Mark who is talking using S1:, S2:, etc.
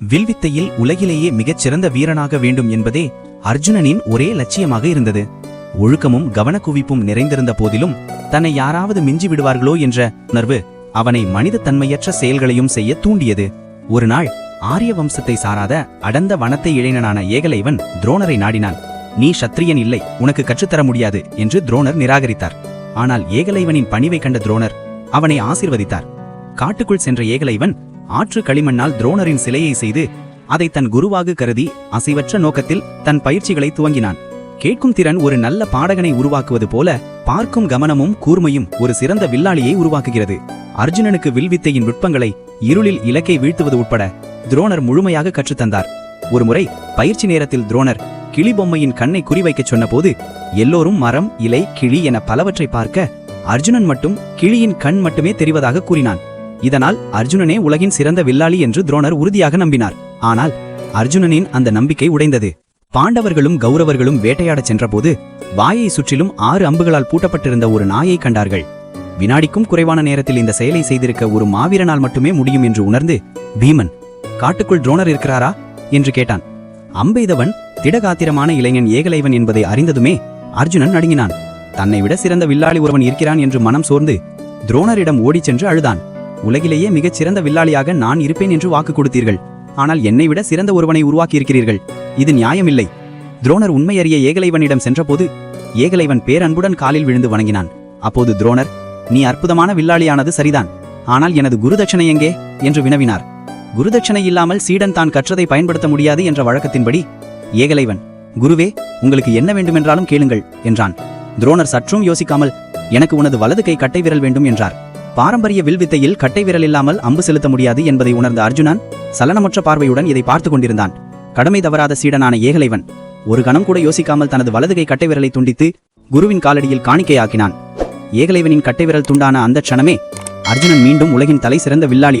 S1: வில்வித்தையில் உலகிலேயே மிகச்சிறந்த வீரனாக வேண்டும் என்பதே அர்ஜுனனின் ஒரே லட்சியமாக இருந்தது. ஒழுக்கமும் கவனக்குவிப்பும் நிறைந்திருந்த போதிலும் தன்னை யாராவது மிஞ்சி விடுவார்களோ என்ற உணர்வு அவனை மனித தன்மையற்ற செயல்களையும் செய்ய தூண்டியது. ஒரு நாள் ஆரிய வம்சத்தை சாராத அடர்ந்த வனத்தை இளைஞனான ஏகலைவன் துரோணரை நாடினான். நீ சத்திரியன் இல்லை உனக்கு கற்றுத்தர முடியாது என்று துரோணர் நிராகரித்தார். ஆனால் ஏகலைவனின் பணிவை கண்ட துரோணர் அவனை ஆசிர்வதித்தார். காட்டுக்குள் சென்ற ஏகலைவன் ஆற்று களிமண்ணால் துரோணரின் சிலையை செய்து அதை தன் குருவாக கருதி அசைவற்ற நோக்கத்தில் தன் பயிற்சிகளை துவங்கினான். கேட்கும் திறன் ஒரு நல்ல பாடகனை உருவாக்குவது போல பார்க்கும் கவனமும் கூர்மையும் ஒரு சிறந்த வில்லாளியை உருவாக்குகிறது. அர்ஜுனனுக்கு வில்வித்தையின் நுட்பங்களை இருளில் இலக்கை வீழ்த்துவது உட்பட துரோணர் முழுமையாக கற்றுத்தந்தார் ஒருமுறை பயிற்சி நேரத்தில் துரோணர் கிளி பொம்மையின் கண்ணை குறிவைக்கச் சொன்னபோது எல்லோரும் மரம் இலை கிளி என பலவற்றை பார்க்க அர்ஜுனன் மட்டும் கிளியின் கண் மட்டுமே தெரிவதாக கூறினான். இதனால் அர்ஜுனனே உலகின் சிறந்த வில்லாளி என்று துரோணர் உறுதியாக நம்பினார். ஆனால் அர்ஜுனனின் அந்த நம்பிக்கை உடைந்தது. பாண்டவர்களும் கௌரவர்களும் வேட்டையாடச் சென்றபோது வாயை சுற்றிலும் ஆறு அம்புகளால் பூட்டப்பட்டிருந்த ஒரு நாயை கண்டார்கள். வினாடிக்கும் குறைவான நேரத்தில் இந்த செயலை செய்திருக்க ஒரு மாவீரனால் மட்டுமே முடியும் என்று உணர்ந்து பீமன் காட்டுக்குள் துரோணர் இருக்கிறாரா? என்று கேட்டான். அம்பெய்தவன் திடகாத்திரமான இளைஞன் ஏகலைவன் என்பதை அறிந்ததுமே அர்ஜுனன் நடுங்கினான். தன்னை விட சிறந்த வில்லாளி ஒருவன் இருக்கிறான் என்று மனம் சோர்ந்து துரோணரிடம் ஓடிச் சென்று அழுதான். உலகிலேயே மிகச் சிறந்த வில்லாளியாக நான் இருப்பேன் என்று வாக்கு கொடுத்தீர்கள். ஆனால் என்னை விட சிறந்த ஒருவனை உருவாக்கியிருக்கிறீர்கள். இது நியாயமில்லை. துரோணர் உண்மையறிய ஏகலைவனிடம் சென்றபோது ஏகலைவன் பேரன்புடன் காலில் விழுந்து வணங்கினான். அப்போது துரோணர் நீ அற்புதமான வில்லாளியானது சரிதான். ஆனால் எனது குருதட்சணை எங்கே? என்று வினவினார். குருதட்சணை இல்லாமல் சீடன் தான் கற்றதை பயன்படுத்த முடியாது என்ற வழக்கத்தின்படி ஏகலைவன் குருவே உங்களுக்கு என்ன வேண்டுமென்றாலும் கேளுங்கள் என்றான். துரோணர் சற்றும் யோசிக்காமல் எனக்கு உனது வலது கை கட்டை விரல் வேண்டும் என்றார். பாரம்பரிய வில்வித்தையில் கட்டை விரல் இல்லாமல் அம்பு செலுத்த முடியாது என்பதை உணர்ந்த அர்ஜுனன் சலனமற்ற பார்வையுடன் இதை பார்த்து கொண்டிருந்தான். கடமை தவறாத சீடனான ஏகலைவன் ஒரு கணம் கூட யோசிக்காமல் தனது வலது கை கட்டை விரலை துண்டித்து குருவின் காலடியில் காணிக்கையாக்கினான். ஏகலைவனின் கட்டை விரல் துண்டான அந்த க்ஷணமே அர்ஜுனன் மீண்டும் உலகின் தலை சிறந்த வில்லாளி